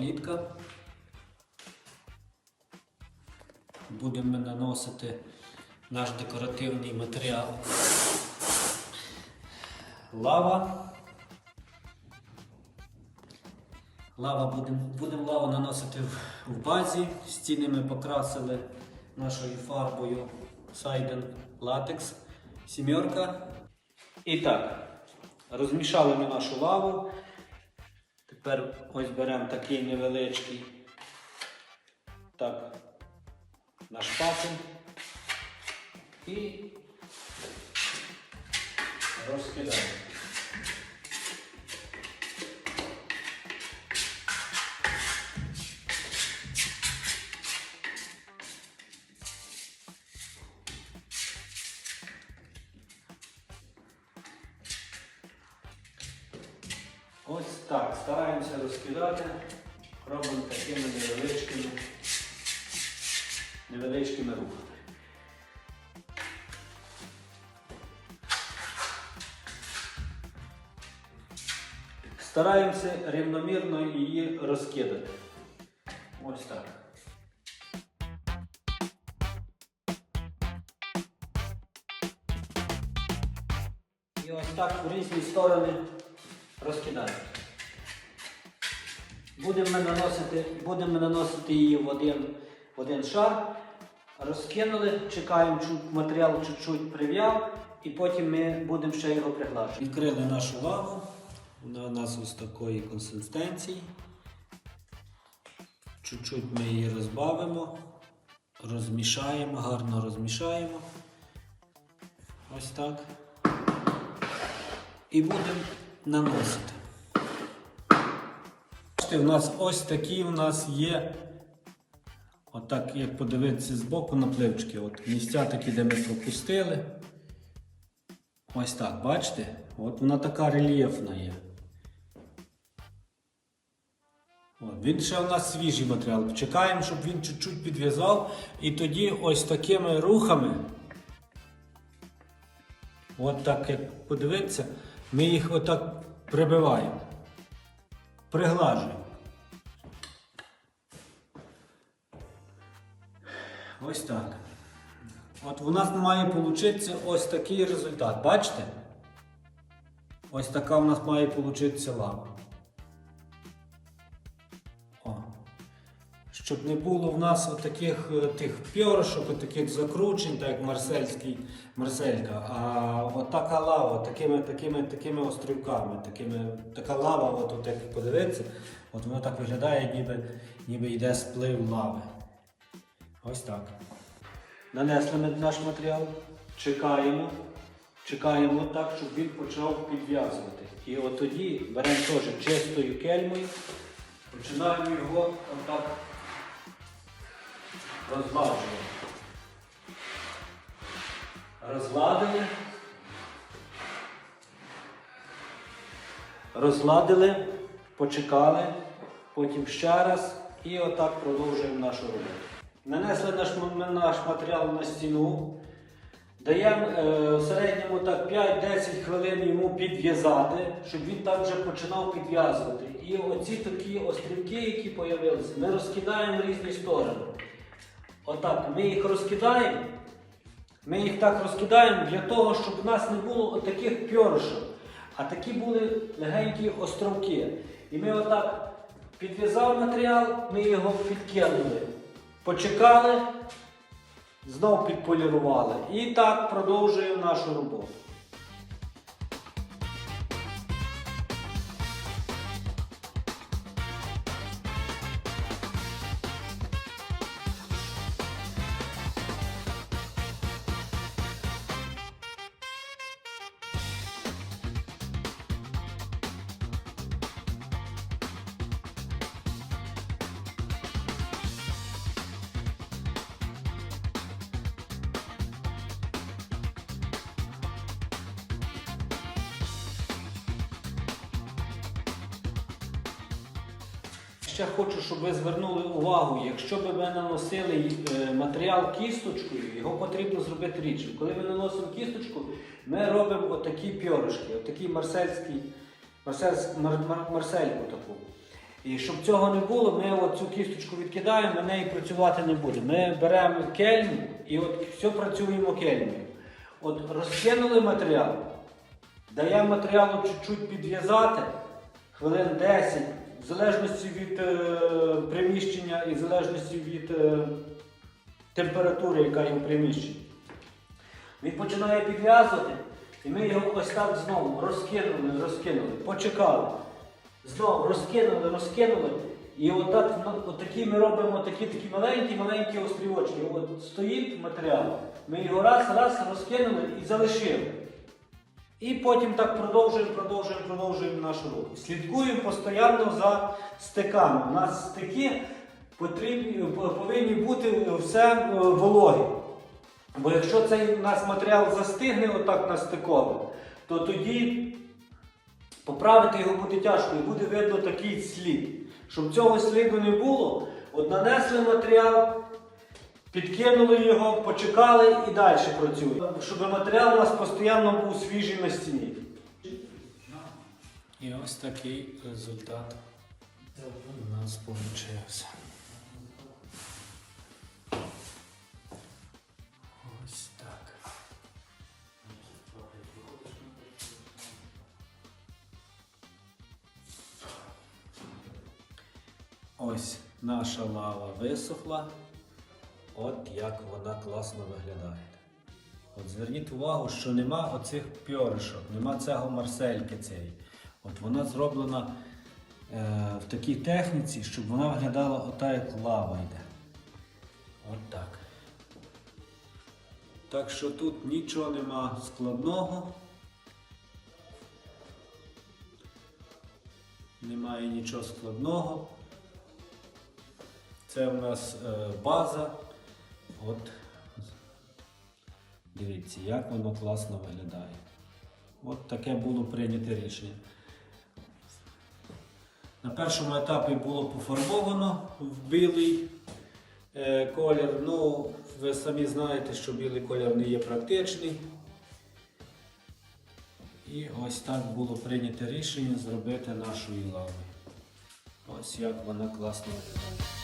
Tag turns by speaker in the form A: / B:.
A: клітка. Будемо наносити наш декоративний матеріал. Лава. Лава будемо будем лаву наносити в, в базі. Стіни ми покрасили нашою фарбою Сайден латекс сімерка. І так, розмішали ми нашу лаву. Тепер ось беремо такий невеличкий так, наш пасин і розкидаємо. Розкидати, робимо такими невеличкими, невеличкими рухами. Стараємося рівномірно її розкидати. Ось так. І ось так в різні сторони розкидаємо. Будемо наносити, будемо наносити її в один, в один шар. Розкинули, чекаємо, щоб матеріал чуть-чуть прив'яв, і потім ми будемо ще його приглажувати. Відкрили нашу лаву. Вона у нас ось такої консистенції. Чуть-чуть ми її розбавимо, розмішаємо, гарно розмішаємо. Ось так. І будемо наносити. Бачите, у нас ось такі у нас є. Отак, як подивитися з боку напливчики. От місця такі, де ми пропустили. Ось так, бачите? От вона така рельєфна є. От, він ще у нас свіжий матеріал. Чекаємо, щоб він чуть-чуть підв'язав. І тоді ось такими рухами. От так, як подивитися, ми їх отак прибиваємо. Приглажуємо. Ось так. От у нас має получитися ось такий результат. Бачите? Ось така у нас має получитися лава. О. Щоб не було в нас отаких е, тих пьорошок, таких закручень, так як марсельський марселька. А от така лава, такими, такими, такими острівками, такими, така лава, от, от як подивитися, от воно так виглядає, ніби, ніби йде сплив лави. Ось так. Нанесли ми наш матеріал, чекаємо, чекаємо так, щоб він почав підв'язувати. І от тоді беремо теж чистою кельмою, починаємо його отак розгладжувати. Розгладили. Розгладили, почекали, потім ще раз і отак продовжуємо нашу роботу. Нанесли наш, наш матеріал на стіну. Даємо е, в середньому так 5-10 хвилин йому підв'язати, щоб він так вже починав підв'язувати. І оці такі острівки, які з'явилися, ми розкидаємо в різні сторони. Отак, ми їх розкидаємо. Ми їх так розкидаємо для того, щоб у нас не було отаких пьоршок, а такі були легенькі островки. І ми отак підв'язав матеріал, ми його підкинули. Почекали, знов підполірували. І так продовжуємо нашу роботу. Ще хочу, щоб ви звернули увагу, якщо б ви наносили е, матеріал кісточкою, його потрібно зробити рідше. Коли ми наносимо кісточку, ми робимо отакі пьоришки, отакі марсельські, марсельськ, мар, мар, марсельку таку. І щоб цього не було, ми от цю кісточку відкидаємо, ми нею працювати не будемо. Ми беремо кельму і от все працюємо кельмою. От розкинули матеріал, даємо матеріалу чуть-чуть підв'язати, хвилин 10, в залежності від е, приміщення і в залежності від е, температури, яка є в приміщенні. Він починає підв'язувати, і ми його ось так знову розкинули, розкинули, почекали. Знову розкинули, розкинули. І отак, ну, отакі ми робимо такі такі маленькі, маленькі острівочки. От стоїть матеріал, ми його раз, раз розкинули і залишили. І потім так продовжуємо, продовжуємо, продовжуємо нашу роботу. Слідкуємо постійно за стиками. У нас стики потрібні, повинні бути все е, вологі. Бо якщо цей у нас матеріал застигне отак на стикове, то тоді поправити його буде тяжко і буде видно такий слід. Щоб цього сліду не було, от нанесли матеріал, підкинули його, почекали і далі працюємо. Щоб матеріал у нас постійно був свіжий на стіні.
B: І ось такий результат у нас вийшов. Ось так. Ось наша лава висохла. От як вона класно виглядає. От зверніть увагу, що нема оцих пьоришок, нема цього марсельки цієї. От вона зроблена е, в такій техніці, щоб вона виглядала ота, як лава йде. От так. Так що тут нічого нема складного. Немає нічого складного. Це у нас е, база. От Дивіться, як воно класно виглядає. От таке було прийнято рішення. На першому етапі було пофарбовано в білий е, колір. Ну, ви самі знаєте, що білий колір не є практичний. І ось так було прийнято рішення зробити нашої лави. Ось як вона класно виглядає.